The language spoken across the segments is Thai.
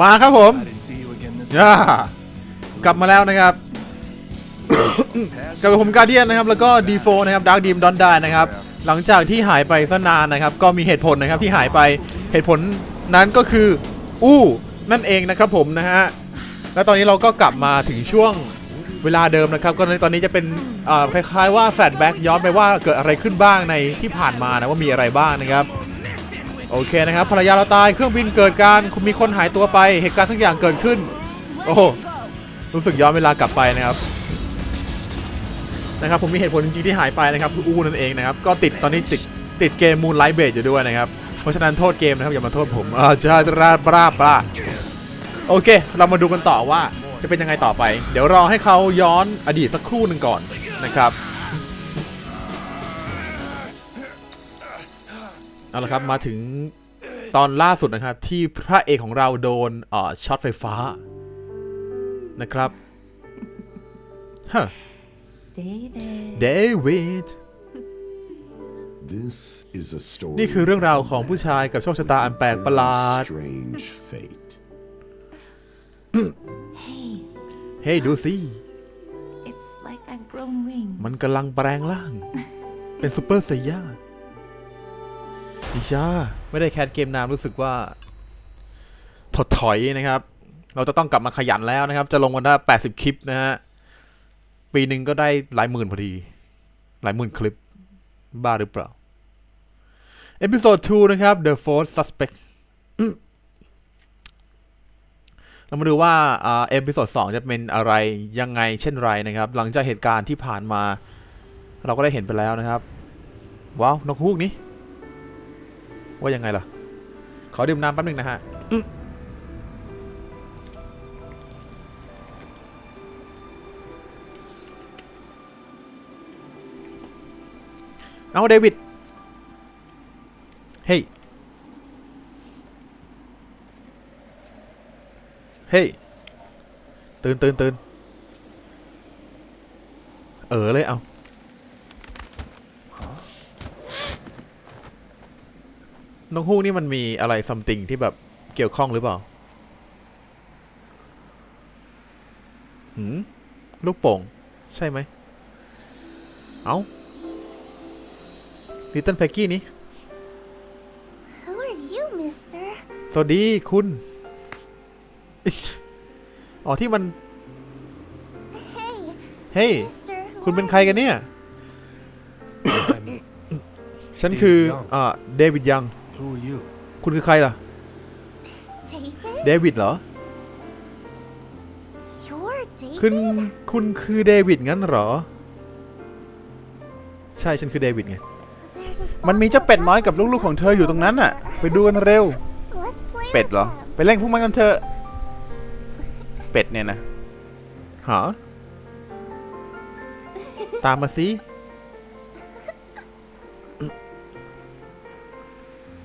มาครับผม I didn't see you again this ย่ากลับมาแล้วนะครับ กับผมการเดียนนะครับ แล้วก็ดีโฟนะครับดาร์ d ดีมดอนได้นะครับ หลังจากที่หายไปซะนานนะครับ ก็มีเหตุผลนะครับที่หายไปเหตุผลนั้นก็คือ อู้ นั่นเองนะครับผมนะฮะ แล้วตอนนี้เราก็กลับมาถึงช่วงเวลาเดิมนะครับ ก็ตอนนี้จะเป็นเอ่อคล้ายๆว่าแฟลชแบ็กย้อนไปว่าเกิดอะไรขึ้นบ้างในที่ผ่านมานะว่ามีอะไรบ้างนะครับ โอเคนะครับภรรยาเราตายเครื่องบินเกิดการมีคนหายตัวไปเหตุการณ์ทุกอย่างเกิดขึ้น โอ้รู้สึกย้อนเวลากลับไปนะครับนะครับผมมีเหตุผลจริงๆที่หายไปนะครับคืออูนั่นเองนะครับก็ติดตอนนี้ติดติดเกมมูนไลท์เบสอยู่ด้วยนะครับเพราะฉะนั้นโทษเกมนะครับอย่ามาโทษผมอ่าจ้าราบราบราโอเค เรามาดูกันต่อว่าจะเป็นยังไงต่อไป เดี๋ยวรอให้เขาย้อนอดีตสักครู่หนึ่งก่อนนะครับ เอาละครับมาถึงตอนล่าสุดนะครับ ที่พระเอกของเราโดนเอ่อช็อตไฟฟ้า นะครับฮะ David. เดวิด This is a story นี่คือเรื่องราวของผู้ชายกับโชคชะตาอันแปลกประหลาด strange fate. Hey, เฮ้ยดูสิ it's like I've grown wings. มันกำลังแปลงร่าง เป็นซูเปอร์ไซย่า ดิชาไม่ได้แคสเกมนานรู้สึกว่า ถดถอยนะครับ เราจะต้องกลับมาขยันแล้วนะครับ จะลงวันละ80 คลิปนะฮะ ปีหนึ่งก็ได้หลายหมื่นพอดี หลายหมื่นคลิป บ้าหรือเปล่า เอพิโซด 2 นะครับ The Fourth Suspect เรามาดูว่าเอพิโซด 2 จะเป็นอะไรยังไงเช่นไรนะครับ หลังจากเหตุการณ์ที่ผ่านมา เราก็ได้เห็นไปแล้วนะครับ ว้าว นกฮูกนี้ ว่ายังไงล่ะ ขอดื่มน้ำแป๊บหนึงนะฮะอืมเอาเดวิด เฮ้ย เฮ้ย ตื่นตื่นตื่นเออเลยเอา นกฮูกนี่มันมีอะไรซัมติงที่แบบเกี่ยวข้องหรือเปล่าหืมลูกโป่ง ใช่ไหม เอาลิตเติ้ลแพ็กกี้นี่ Who are you, mister? สวัสดีคุณอิ๊ชอ๋อที่มัน Hey, เฮ้ย mister. who คุณเป็น are ใครกันเนี่ย I'm, ฉันคือ David Young อ่า เดวิดยัง who are you? คุณคือใครล่ะ David? เดวิดเหรอ You're คุณ David? คุณคือเดวิดงั้นเหรอ ใช่ฉันคือเดวิดไง There's a มันมีเจ้าเป็ดน้อยกับลูกๆของเธออยู่ตรงนั้นน่ะ ไปดูกันเร็ว Let's play เป็ด with เหรอ them. ไปเล่นพวกมันกันเถอะ เป็ดเนี่ยนะหาตามมาสิ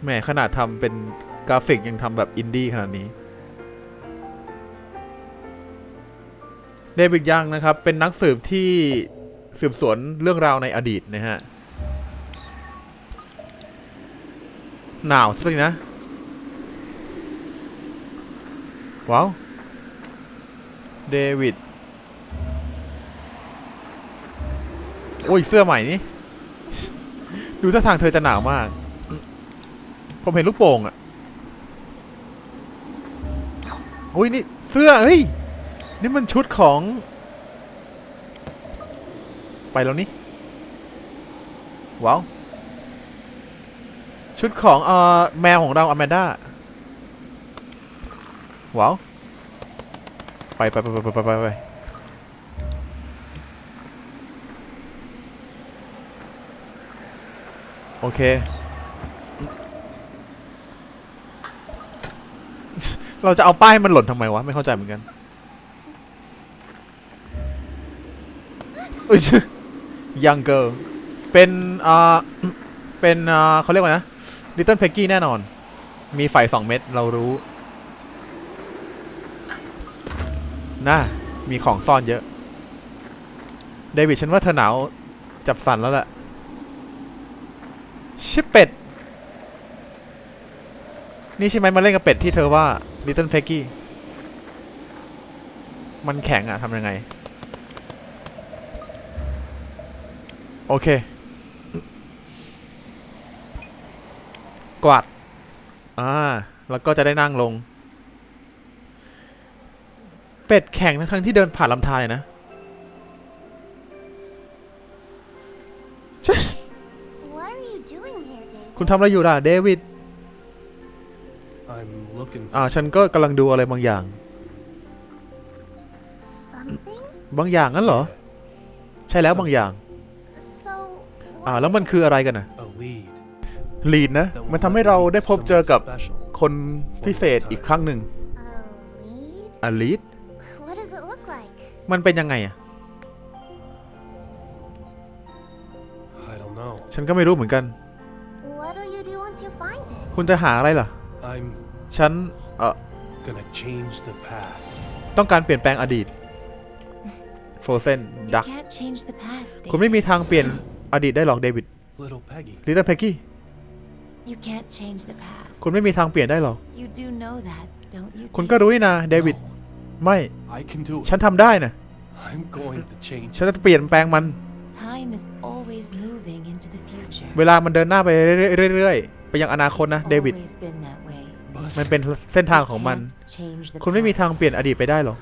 แหมขนาดทำเป็นกราฟิกยังทำแบบอินดี้ขนาดนี้ เดวิดยังนะครับ เป็นนักสืบที่สืบสวนเรื่องราวในอดีตนะฮะ หนาวสินะ ว้าว เดวิด โอ้ย เสื้อใหม่นี่ ดูท่าทางเธอจะหนาวมาก ผมเห็นลูกโป่งอะโอ้ยนี่เสื้อเฮ้ยนี่มันชุดของ ไปแล้วนี่ว้าวชุดของเอ่อแมวของเราอแมนด้าว้าวไปไปไปไปไปไปไปโอเค เราจะเอาป้ายมันหล่นทำไมวะ ไม่เข้าใจเหมือนกันอุ้ยยังเกิลเป็นอ่าเป็นอ่าเขาเรียกว่านะ Little Peggy แน่นอน มีไฟสองเม็ดเรารู้น่ามีของซ่อนเยอะเดวิดฉันว่าเธอหนาวจับสันแล้วแหละชิเป็ด นี่ใช่ไหมมาเล่นกับเป็ดที่เธอว่า Little Peggy มันแข็งอะทำยังไง โอเค กวาด อ่า แล้วก็จะได้นั่งลง เป็ดแข็งนะทั้งที่เดินผ่านลำธารเลยนะ What are you doing here, David? คุณทำอะไรอยู่ล่ะเดวิด I'm looking for อ่าฉันก็กำลังดูอะไรบางอย่าง Something? บางอย่างงั้นเหรอ ใช่แล้วบางอย่าง So. อ่า what แล้ว is มัน it? คืออะไรกันนะ a lead ลีดนะ that will มันทำให้ let เรา me ได้ meet พบเจอ someone กับ special. คนพิเศษอีกครั้งหนึ่ง A lead? อลีด What does it look like? มันเป็นยังไงอะ I don't know ฉันก็ไม่รู้เหมือนกัน What'll you do once you find it? คุณจะหาอะไรล่ะ I'm ฉันเอ่อ gonna change the past ต้องการเปลี่ยนแปลงอดีตโฟเซน You ดัก can't change the past, คุณ David. ไม่มีทางเปลี่ยนอดีตได้หรอกเดวิด little Peggy ลิตเติ้ลเพกกี้ You can't change the past. คุณไม่มีทางเปลี่ยนได้หรอก You do know that, don't you? คุณก็รู้นี่นะเดวิด No, ไม่ I can do it ฉันทำได้นะ I'm going to change ฉันจะเปลี่ยนแปลงมัน Time is always moving into the future. เวลามันเดินหน้าไปเรื่อยๆไปยังอนาคตนะ It's เดวิด always been that way. but มันเป็นเส้นทาง You ของมัน can't change the คุณไม่มีทาง past. เปลี่ยนอดีตไปได้หรอก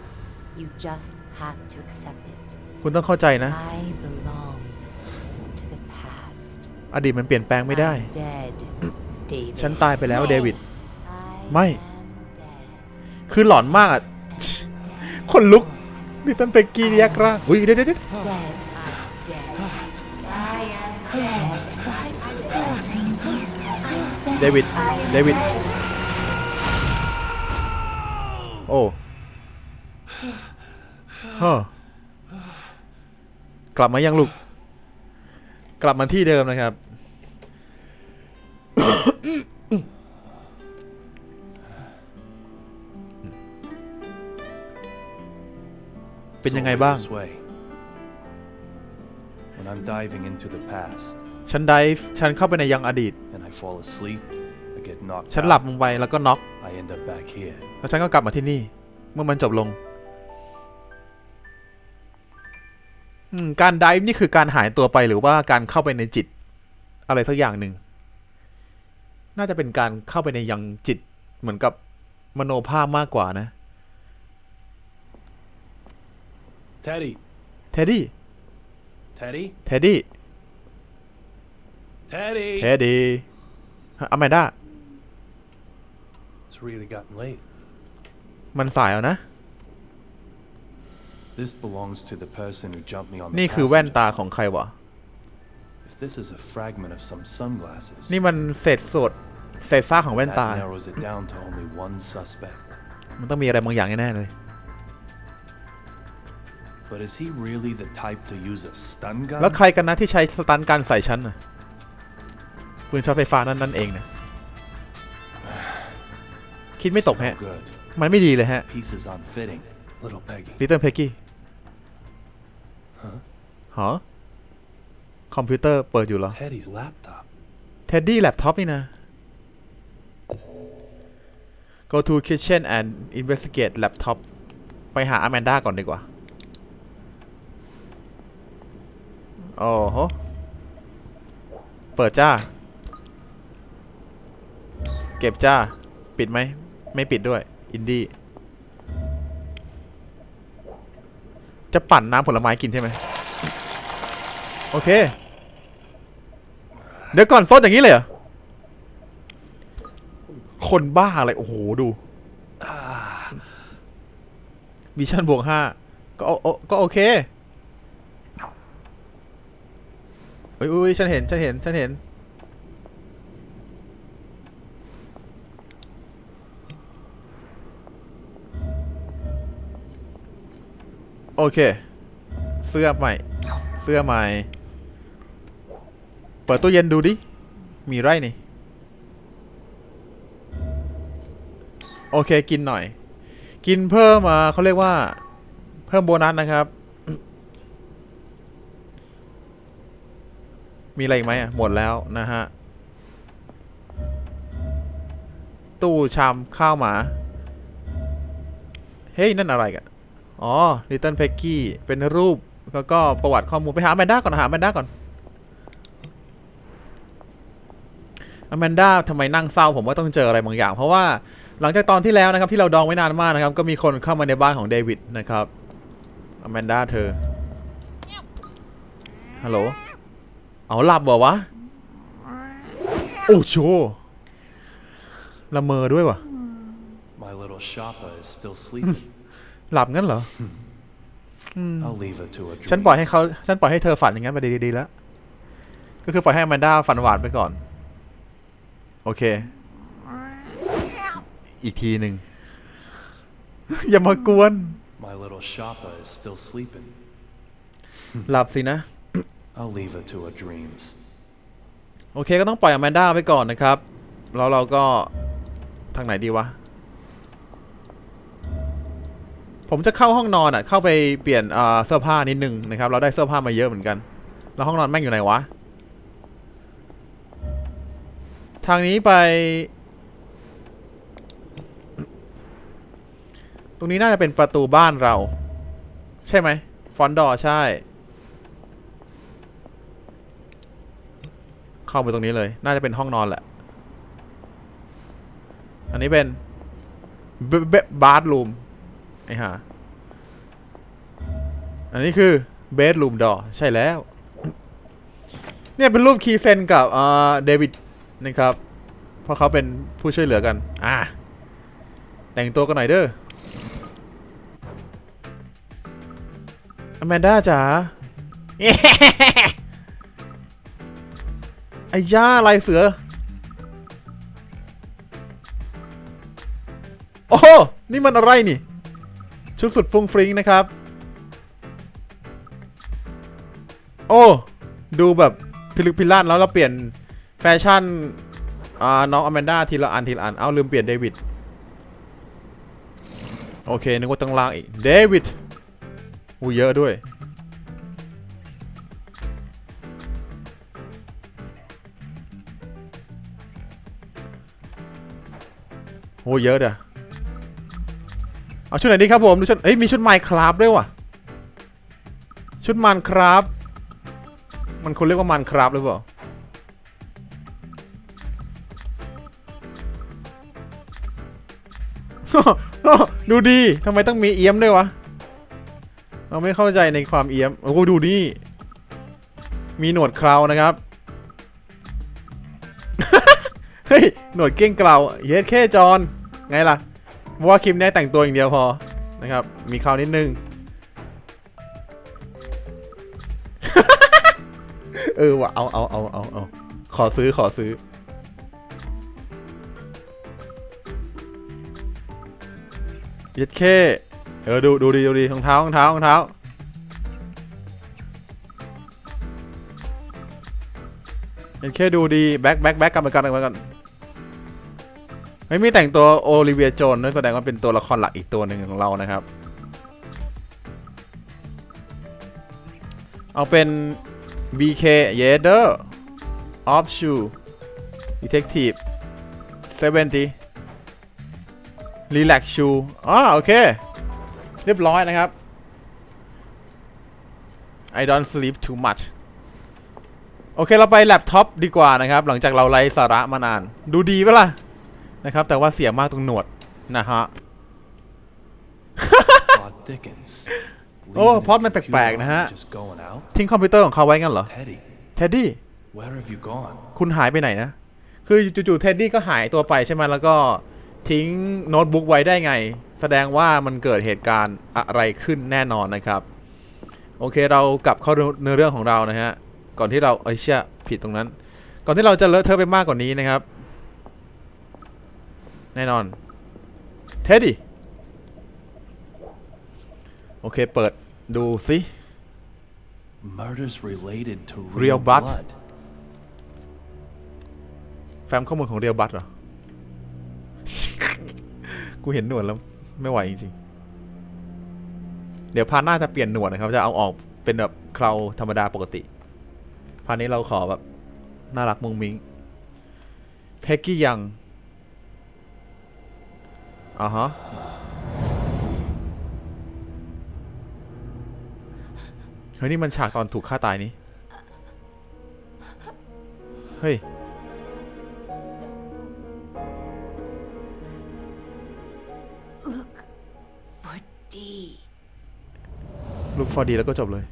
You just have to accept it. คุณต้องเข้าใจนะ I belong to the past. อดีตมันเปลี่ยนแปลงไม่ได้ I'm dead, David. ฉันตายไปแล้วเดวิด I ไม่ am dead. คือหลอนมากอะ and dead. คนลุกลิตเติ้ลเพกกี้แยกร่างอุ้ยเดี๋ยวเดี๋ยวเดี๋ยว Dead. I'm dead. I am dead. I'm dead. เดวิด เดวิด โอ้ฮะกลับมายังลูก กลับมาที่เดิมนะครับ เป็นยังไง So บ้าง it's this way. When I'm diving into the past ฉันไดฟ์ฉันเข้าไปในยังอดีต and I fall asleep, I get knocked ฉันหลับ out. ลงไปแล้วก็น็อก I end up back here. แล้วฉันก็กลับมาที่นี่ เมื่อมันจบลงอืมการไดฟ์นี่คือการหายตัวไปหรือว่าการเข้าไปในจิต อะไรสักอย่างหนึ่ง น่าจะเป็นการเข้าไปในยังจิตเหมือนกับมโนภาพมากกว่านะ Teddy, เทดดี้ Teddy, เทดดี้ Teddy. เทดดี้อแมนด้า It's really gotten late. มันสายแล้วนะ This belongs to the person who jumped me on the นี่คือแว่น passenger ตา phone. ของใครวะ If this is a fragment of some sunglasses, นี่มันเศษสดเศษซากของแว่นตา that narrows it down to only one suspect. มันต้องมีอะไรบางอย่างแน่ๆเลย But is he really the type to use a stun gun? แล้วใครกันนะที่ใช้สตันการใส่ฉันน่ะปืนช็อตไฟฟ้านั่นนั่นเองนะ คิดไม่ It's ตก no ฮะ good. มันไม่ดีเลยฮะ Pieces unfitting. Little Peggy. ลิตเติ้ลเพกกี้ฮะคอมพิวเตอร์เปิดอยู่เหรอ Teddy's laptop. เท็ดดี้แล็ปท็อปนี่นะ go to kitchen and investigate laptop ไปหาอแมนด้าก่อนดีกว่า โอ้โห เปิดจ้า เก็บจ้า ปิดไหม ไม่ปิดด้วย อินดี้ จะปั่นน้ำผลไม้กินใช่ไหม โอเค เดี๋ยวก่อนซดอย่างนี้เลยเหรอ คนบ้าอะไร โอ้โห ดูวิชั่นบวกห้าก็โอโอก็โอเคอุ้ยอุ้ยฉันเห็น ฉันเห็น ฉันเห็น โอเค เสื้อใหม่ เสื้อใหม่ เปิดตู้เย็นดูดิ มีไรนี่ โอเค กินหน่อย กินเพิ่มมาเขาเรียกว่า เพิ่มโบนัสนะครับ มีอะไรอีกไหมอะ หมดแล้วนะฮะ ตู้ชามข้าวหมา เฮ้ย นั่นอะไรกัน อ๋อ Little Peggy เป็นรูปแล้วก็ประวัติข้อมูลไปหาแมนด้าก่อนหาแมนด้าก่อนแมนด้าทำไมนั่งเศร้าผมว่าต้องเจออะไรบางอย่าง เพราะว่าหลังจากตอนที่แล้วนะครับที่เราดองไว้นานมากนะครับ ก็มีคนเข้ามาในบ้านของเดวิดนะครับแมนด้าเธอฮัลโหลเอาหลับเหรอวะโอ้โชละเมอด้วยวะ My little Shoppa is still sleeping. หลับงั้นเหรอ I'll leave her to her ฉันปล่อยให้ dreams. เขาฉันปล่อยให้เธอฝันอย่างนั้นไปดีๆแล้ว ก็คือปล่อยให้แมนด้าฝันหวานไปก่อน โอเค อีกทีหนึ่ง อย่ามากวน My little Shoppa is still sleeping. หลับสินะ I'll leave her to her dreams. โอเคก็ต้องปล่อยแมนด้าไปก่อนนะครับ แล้วเราก็ทางไหนดีวะ ผมจะเข้าห้องนอนอะ เข้าไปเปลี่ยนเสื้อผ้านิดนึงนะครับ เราได้เสื้อผ้ามาเยอะเหมือนกัน แล้วห้องนอนแม่งอยู่ไหนวะ ทางนี้ไป ตรงนี้น่าจะเป็นประตูบ้านเรา ใช่ไหม ฟอนดอใช่ เข้าไปตรงนี้เลย น่าจะเป็นห้องนอนแหละ อันนี้เป็นบาร์รูม ไอ้ห่าอันนี้คือเบดรูมดอใช่แล้ว เนี่ยเป็นรูปคีเซนกับเดวิดนะครับ เพราะเขาเป็นผู้ช่วยเหลือกัน อ่าแต่งตัวกันหน่อยเด้ออแมนด้าจ๋าไอ้ย่าลายเสือ โอ้โหนี่มันอะไรนี่ ชุดสุดฟุ้งฟริ้งนะครับ โอ้ ดูแบบพิลึกพิลั่นแล้วเราเปลี่ยนแฟชั่นน้องอแมนด้าทีละอันทีละอัน เอาลืมเปลี่ยนเดวิด โอเค นึกว่าต้องล้างอีก เดวิดอู้เยอะด้วยโอ้เยอะเด้อ เอาชุดไหนดีครับผมดูชุดเอ้ยมีชุดไมค์ครับด้วยว่ะ ชุดมันครับ มันคนเรียกว่ามันครับหรือเปล่าดูดีทำไมต้องมีเอี้ยมด้วยวะ เราไม่เข้าใจในความเอี้ยม โอ้ดูนี่ มีหนวดเคราวนะครับ เฮ้ย หนวดเก้งเกลาเย็ดแค่จอน ไงล่ะ เพราะว่าคลิปนี้แต่งตัวอย่างเดียวพอนะครับ มีเคราวนิดนึง เออว่ะเอาเอาเอาเอาเอาขอซื้อขอซื้อย็ดแค่เออดูดูดีดูดีรองเท้ารองเท้ารองเท้าเย็ดแค่ดูดี แบ็คแบ็คแบ็คกลับมากันกลับมากัน ไม่มีแต่งตัวโอลิเวียโจนด้วยแสดงว่าเป็นตัวละครหลักอีกตัวหนึ่งของเรานะครับ เอาเป็น BK y e d e r Offshoe Detective 70 Relax Shoe อ๋อโอเค เรียบร้อยนะครับ I don't sleep too much โอเค เราไปแล็ปท็อปดีกว่านะครับ หลังจากเราไร้สาระมานาน ดูดีปะล่ะ นะครับ แต่ว่าเสียมากตรงหนวดนะฮะ Plot thickens. โอ้ Leaving his พล็อตมันแป computer ลกๆนะฮะ on, Just going out. ทิ้งคอมพิวเตอร์ของเขาไว้งั้นเหรอ Teddy, เท็ดดี้ where have you gone? คุณหายไปไหนนะ คือจู่ๆเท็ดดี้ก็หายตัวไปใช่ไหมแล้วก็ทิ้งโน้ตบุ๊กไว้ได้ไง แสดงว่ามันเกิดเหตุการณ์อะไรขึ้นแน่นอนนะครับ โอเคเรากลับเข้าเนื้อเรื่องของเรานะฮะ ก่อนที่เราเอ้ยเชี่ยผิดตรงนั้น ก่อนที่เราจะเลอะเทอะไปมากกว่านี้นะครับ แน่นอน เท็ดดี้โอเค เปิดดูสิ Murders related to Real real, blood? blood. แฟ้มข้อมูลของเรียวบัตเหรอ กูเห็นหนวดแล้วไม่ไหวจริงๆ เดี๋ยวพาร์ทหน้าจะเปลี่ยนหนวดนะครับ จะเอาออกเป็นแบบเคราธรรมดาปกติ พาร์ทนี้เราขอแบบ น่ารักมุงมิง เพ็กกี้ยัง อ่าฮะเฮ้ยนี่มันฉากตอนถูกฆ่าตายนี้เฮ้ย Look for D. ลูกฟอร์ดีแล้วก็จบเลย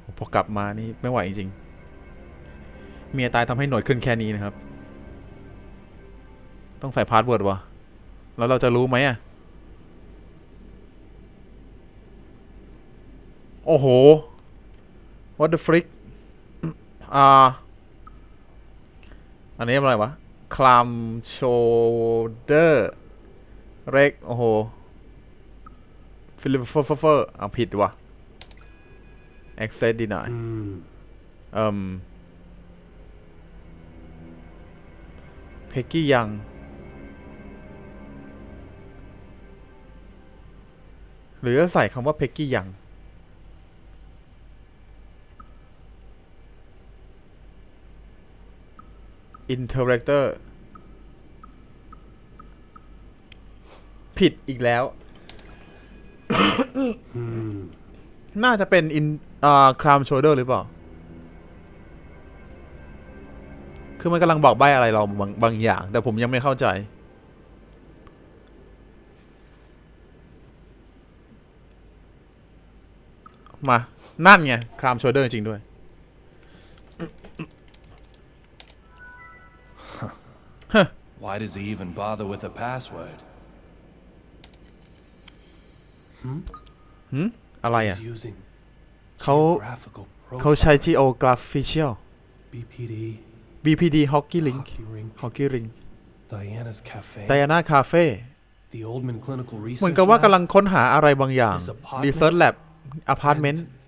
โหพอกลับมานี่ไม่ไหวจริงๆ เมียตายทำให้หน่วยขึ้นแค่นี้นะครับ ต้องใส่พาสเวิร์ดวะแล้วเราจะรู้ไหมอะ โอ้โห what the frick อ่า อันนี้อะไรวะ คลามโชเดอร์เร็ก โอ้โห ฟิลิปเฟอร์เฟอร์เฟอร์เอาผิดว่ะ access deny เอ่ม เพกกี้ยัง หรือจะใส่คำว่าเพกกี้ยัง interactor ผิดอีกแล้ว น่าจะเป็นอินอ่าครามโชเดอร์หรือเปล่า คือมันกำลังบอกใบอะไรเราบางบางอย่าง แต่ผมยังไม่เข้าใจ มา นั่นไง ครามโชเดอร์จริงด้วย Why does he even bother with a password? อะไรอะ He's using เขา geographical เขาใช้ profiling. geographical BPD, BPD Hockey Link Hockey Ring, Hockey Ring Diana's Cafe, Diana Cafe the Oldman Clinical เหมือน Research กับว่ากำ Lab, ลังค้นหาอะไรบางอย่าง This apartment Research Lab Apartment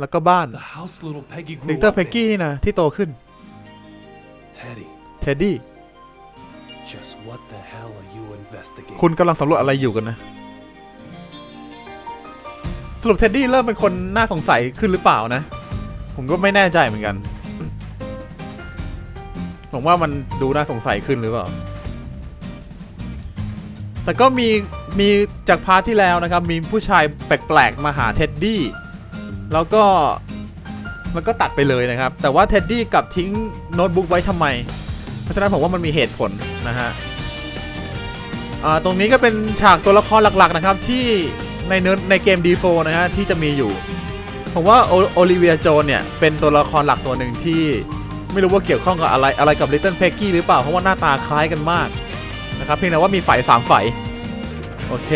แล้วก็บ้าน the house little Peggy ลิ grew เตอร์ up เพกกี้ in. นี่นะที่โตขึ้น Teddy, เท็ดดี้ just what the hell are you investigating? คุณกำลังสำรวจอะไรอยู่กันนะ สรุปเท็ดดี้เริ่มเป็นคนน่าสงสัยขึ้นหรือเปล่านะ ผมก็ไม่แน่ใจเหมือนกัน ผมว่ามันดูน่าสงสัยขึ้นหรือเปล่า แต่ก็มี มีจากพาร์ทที่แล้วนะครับมีผู้ชายแปลกๆมาหาเท็ดดี้แล้วก็มันก็ตัดไปเลยนะครับ แต่ว่าเท็ดดี้กลับทิ้งโน้ตบุ๊กไว้ทำไม เพราะฉะนั้นผมว่ามันมีเหตุผลนะฮะตรงนี้ก็เป็นฉากตัวละครหลักๆนะครับที่ในเนื้อในเกม D4 นะฮะที่จะมีอยู่ ผมว่าโอลิเวียโจนเนี่ยเป็นตัวละครหลักตัวหนึ่งที่ไม่รู้ว่าเกี่ยวข้องกับอะไรอะไรกับ Little Peggy หรือเปล่าเพราะว่าหน้าตาคล้ายกันมากนะครับเพียงแต่ว่ามีไฝสามไฝ โอเค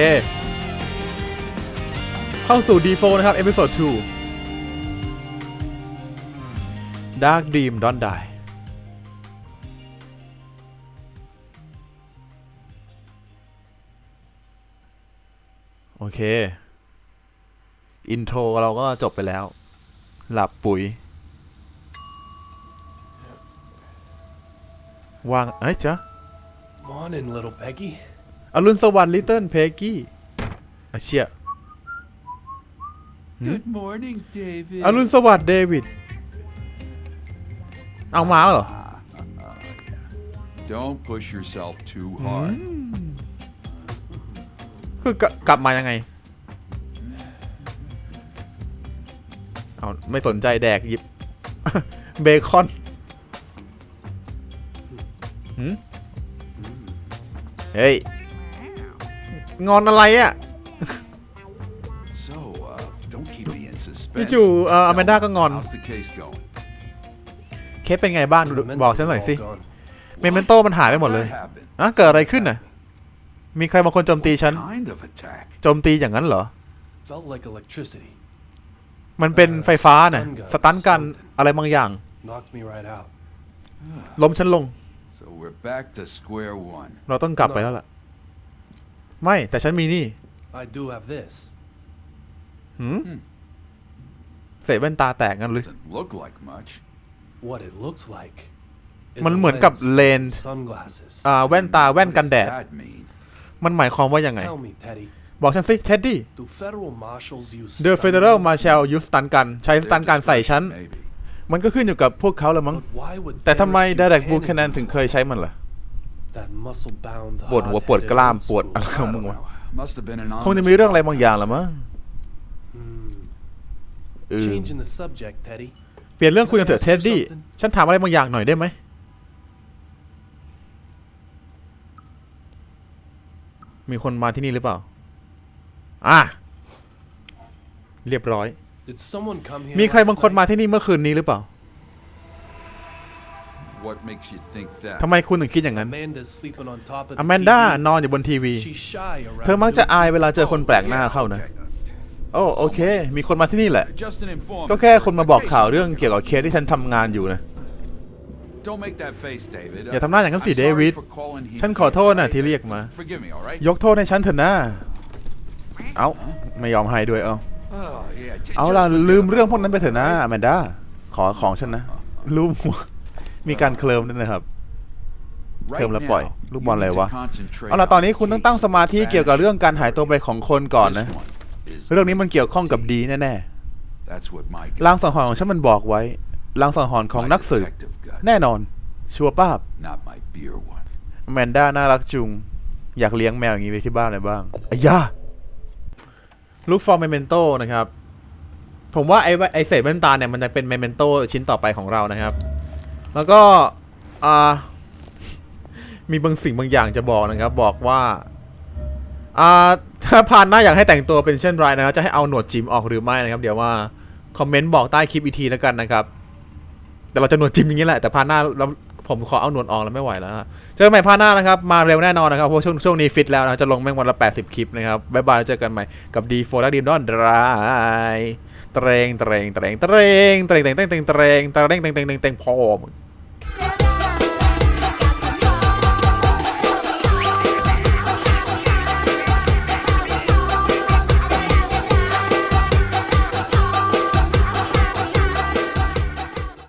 เข้าสู่ D4 นะครับ Episode 2 Dark Dream Don't Die โอเค อินโทรเราก็จบไปแล้ว หลับปุ๋ยวาง เอ้ยจ๊ะ Morning, little Peggy. อรุณสวัสดิ์ลิตเติ้ลเพกกี้อาเชีย Good morning, David. อรุณสวัสดิ์เดวิด เอามาเหรอ Don't push yourself too hard. คือกลับกลับมายังไง เอาไม่สนใจแดกหยิบ เบคอนหืมเฮ้ย งอนอะไรอะ So, uh, don't keep me in suspense. จู่ๆเอ่อ Tell Amanda me, ก็งอน How's the case going? เคสเป็นไงบ้างดู Mementos บอกฉันหน่อย all สิ gone. เมมเมนโตมันหายไปหมดเลย What happened? อะเกิดอะไรขึ้นน่ะ มีใครบางคนโจมตีฉัน Kind of attack. โจมตีอย่างนั้นเหรอ Felt like electricity. มันเป็นไฟฟ้าน่ะ สตันกันอะไรบางอย่าง Knocked me right out. ล้มฉันลง So we're back to square one. เราต้องกลับไปแล้วล่ะ ไม่แต่ฉันมีนี่ I do have this. หืมเศษแว่นตาแตกงั้นหรือ Doesn't look like much. What it looks like. is มัน a เหมือนกับ lens เลน from ส์ sunglasses. อ่าแว่นตาแว่น What กัน does แดด that mean? มันหมายความว่ายังไง Tell me, Teddy. บอกฉันสิเท็ดดี้ Do federal marshals use The stun Federal guns? Marshal ยูสตันกันใช้สตัน Their การใส่ฉัน discretion, maybe. มันก็ขึ้นอยู่กับพวกเขาละมั้ง But why would แต่ทำไม Derek Derek Buchanan Buchanan ถึง use เคยใช้มันล่ะ that muscle-bound, ปวดหัวปวด hard-headed กล้าม old ปวด school? อะไร I ของมึง don't วะ know. Must have been an คงจะมีเรื่องอะไรบางอย่างละมั้ง Hmm. เออ Changing the subject, Teddy. เปลี่ยนเรื่องคุยกันเถอะเท็ดดี้ ฉันถามอะไรบางอย่างหน่อยได้ไหม มีคนมาที่นี่หรือเปล่า อะ เรียบร้อย Did someone come here? มีใครบาง last คนมา night? ที่นี่เมื่อคืนนี้หรือเปล่า What makes you think that? ทำไมคุณถึงคิดอย่างนั้น Amanda's sleeping on top of อ the แมนด้า TV. นอนอยู่บนทีวี She's shy around เธอมักจะ new อาย people. เวลาเจอคนแปลกหน้าเข้านะ โอ้โอเค มีคนมาที่นี่แหละ Just an informant. ก็แค่คนมาบอกข่าวเรื่องเกี่ยวกับเคสที่ฉันทำงานอยู่นะ Don't make that face, David. อย่าทำหน้าอย่างนั้นสิ I'm sorry เดวิด for calling here. ฉันขอโทษนะที่เรียกมา Forgive me, all right? ยกโทษให้ฉันเถอะนะ เอ้า ไม่ยอมให้ด้วย เอ้า Oh, yeah. j- เอา just ล่ะ forget ลืม about เรื่องพวกนั้นไปเถอะนะแมนด้า ขอของฉันนะรูปหัว มีการเคลิมด้วยนะครับ Right เพิ่มแล้วปล่อย now, ลูกบอล you อะไร need to วะ concentrate เอาล่ะตอนนี้ on คุณต้องตั้ง case สมาธิ of เกี่ยวกับเรื่องการหายตัวไป vanishing. ของคนก่อนนะ This one is เรื่องนี้มันเกี่ยวข้องกับดีแน่ That's what my ๆลางสังหรณ์ของฉันมันบอกไว้ลางสังหรณ์ของนักสืบ detective got, แน่นอน ชัวร์ป้าบ not my beer one. แมนด้าน่ารักจุง อยากเลี้ยงแมวอย่างนี้ไว้ที่บ้านเลยบ้างอ้ยาลูกฟอร์เมเมนโตนะครับ ผมว่าไอ้แว่นไอ้เศษแว่นตาเนี่ยมันจะเป็นเมเมนโตชิ้นต่อไปของเรานะครับ แล้วก็อ่ามีบางสิ่งบางอย่างจะบอกนะครับ บอกว่าอ่าถ้าพานหน้าอยากให้แต่งตัวเป็นเช่นไรนะครับจะให้เอาหนวดจิมออกหรือไม่นะครับ เดี๋ยวว่าคอมเมนต์บอกใต้คลิปอีกทีแล้วกันนะครับ แต่เราจะหนวดจิมอย่างนี้แหละแต่พานหน้าเราผมขอเอาหนวดออกแล้วไม่ไหวแล้วเจอกันใหม่พานหน้านะครับ มาเร็วแน่นอนนะครับเพราะช่วงช่วงนี้ฟิตแล้วนะจะลงแม่งวันละ 80 คลิปนะครับบ๊ายบายเจอกันใหม่กับ D4 และ d ีมดอนดรายเตรงเตรงเตรงเตรงเตรงเตรงเตรงเตรงเตรงเตรงเตรงเตรงเตรงพอมึง